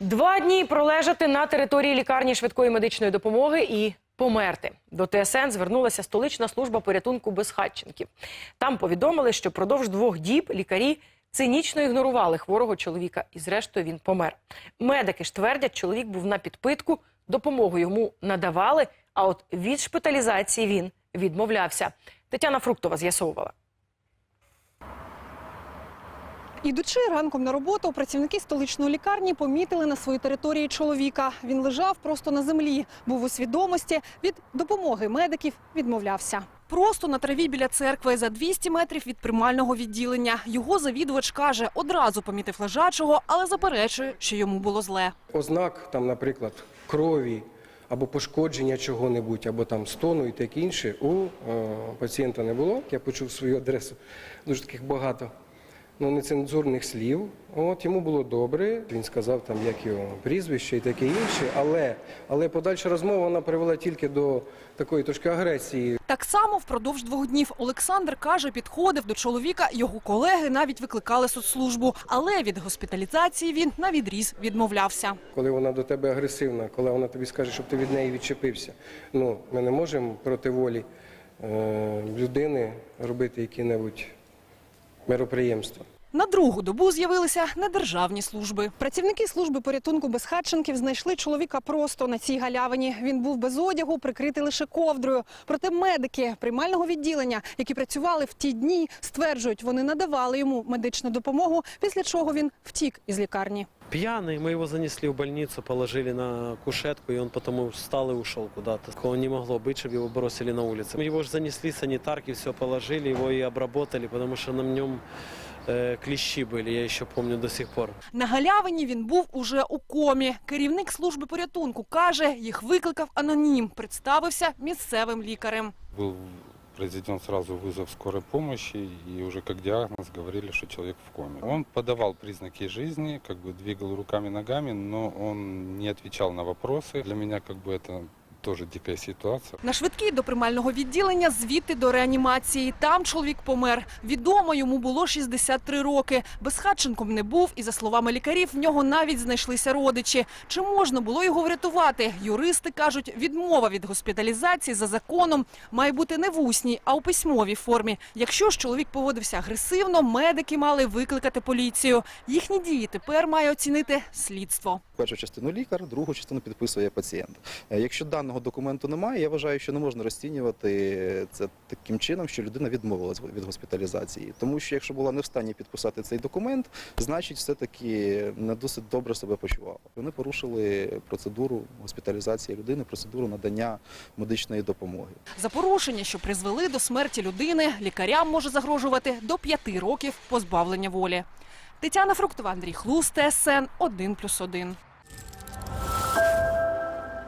Два дні пролежати на території лікарні швидкої медичної допомоги і померти. До ТСН звернулася столична служба порятунку безхатченків. Там повідомили, що продовж двох діб лікарі цинічно ігнорували хворого чоловіка, і зрештою він помер. Медики ж твердять, чоловік був на підпитку, допомогу йому надавали, а от від шпиталізації він відмовлявся. Тетяна Фруктова з'ясовувала. Ідучи ранком на роботу, працівники столичної лікарні помітили на своїй території чоловіка. Він лежав просто на землі, був у свідомості. Від допомоги медиків відмовлявся. Просто на траві біля церкви за 200 метрів від приймального відділення. Його завідувач каже, одразу помітив лежачого, але заперечує, що йому було зле. ознак, там, наприклад, крові або пошкодження чого-небудь, або там стону і таке інше, у е, пацієнта не було. Я почув свою адресу, дуже таких багато ну, нецензурних слів. От йому було добре. Він сказав там, як його прізвище і таке інше, але, але подальша розмова вона привела тільки до такої трошки агресії. Так само впродовж двох днів Олександр каже, підходив до чоловіка. Його колеги навіть викликали соцслужбу, але від госпіталізації він на відріз відмовлявся. Коли вона до тебе агресивна, коли вона тобі скаже, щоб ти від неї відчепився. Ну, ми не можемо проти волі е, людини робити які-небудь мероприємства. На другу добу з'явилися недержавні служби. Працівники служби порятунку безхатченків знайшли чоловіка просто на цій галявині. Він був без одягу, прикритий лише ковдрою. Проте медики приймального відділення, які працювали в ті дні, стверджують, вони надавали йому медичну допомогу, після чого він втік із лікарні. Пьяный, мы его занесли в больницу, положили на кушетку, и он потом встал и ушел куда-то. Такого не могло быть, чтобы его бросили на улице. Его же занесли, санитарки все положили, его и обработали, потому что на нем э, клещи были, я еще помню до сих пор. На галявині він був уже у комі. Керівник служби порятунку каже, їх викликав анонім, представився місцевим лікарем. Был произведен сразу вызов скорой помощи, и уже как диагноз говорили, что человек в коме. Он подавал признаки жизни, как бы двигал руками, ногами, но он не отвечал на вопросы. Для меня как бы это тоже дикая ситуация. На швидкій до приймального відділення, звідти до реанімації. Там чоловік помер. Відомо, йому було 63 роки. Безхатченком не був, і за словами лікарів, в нього навіть знайшлися родичі. Чи можна було його врятувати? Юристи кажуть, відмова від госпіталізації за законом має бути не в усній, а у письмовій формі. Якщо ж чоловік поводився агресивно, медики мали викликати поліцію. Їхні дії тепер має оцінити слідство. Першу частину лікар, другу частину підписує пацієнт. Е, Якщо даного документу немає, я вважаю, що не можна розцінювати це таким чином, що людина відмовилась від госпіталізації. Тому що якщо була не в стані підписати цей документ, значить все-таки не досить добре себе почувала. Вони порушили процедуру госпіталізації людини, процедуру надання медичної допомоги. За порушення, що призвели до смерті людини, лікарям може загрожувати до п'яти років позбавлення волі. Тетяна Фруктова, Андрій Хлус, ТСН 1+,1.